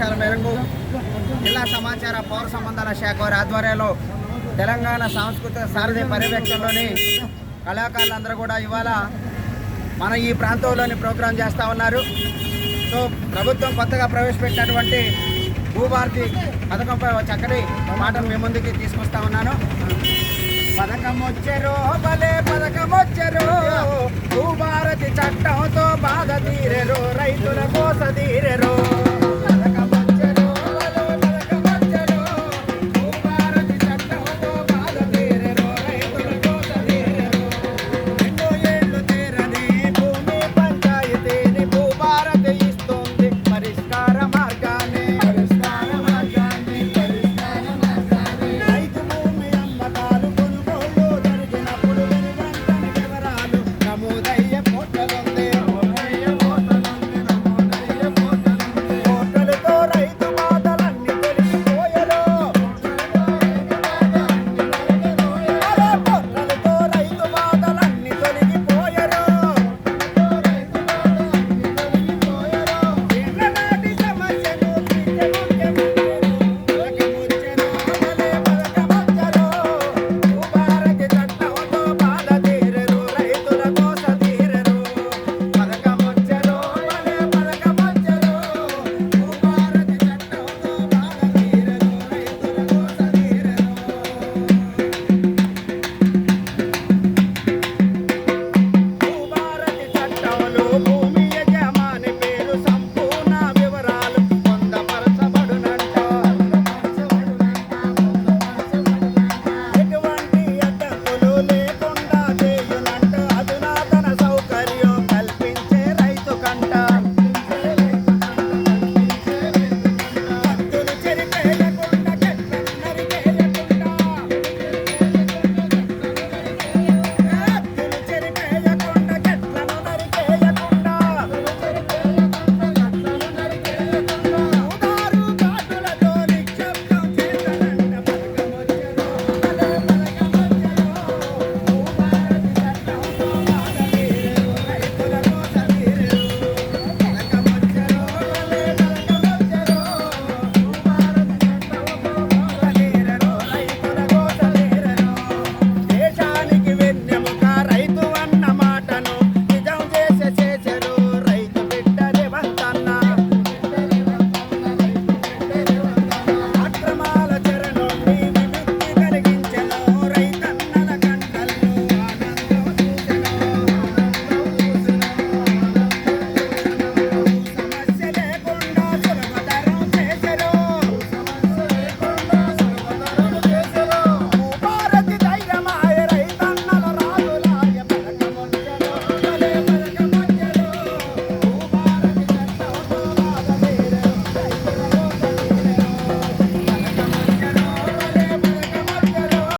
ఆదేశాల మేరకు జిల్లా సమాచార పౌర సంబంధాల శాఖ వారి ఆధ్వర్యంలో తెలంగాణ సాంస్కృతిక సారథి పర్యవేక్షణలోని కళాకారులందరూ కూడా ఇవాళ మన ఈ ప్రాంతంలోని ప్రోగ్రాం చేస్తూ ఉన్నారు. సో ప్రభుత్వం కొత్తగా ప్రవేశపెట్టినటువంటి భూభారతి పథకంపై చక్కటి మాటలు మీ ముందుకి తీసుకొస్తా ఉన్నాను. పథకం వచ్చారు భలే పథకం వచ్చారు భూభారతి చట్టంతో బాధ తీరెరు రైతుల కోసది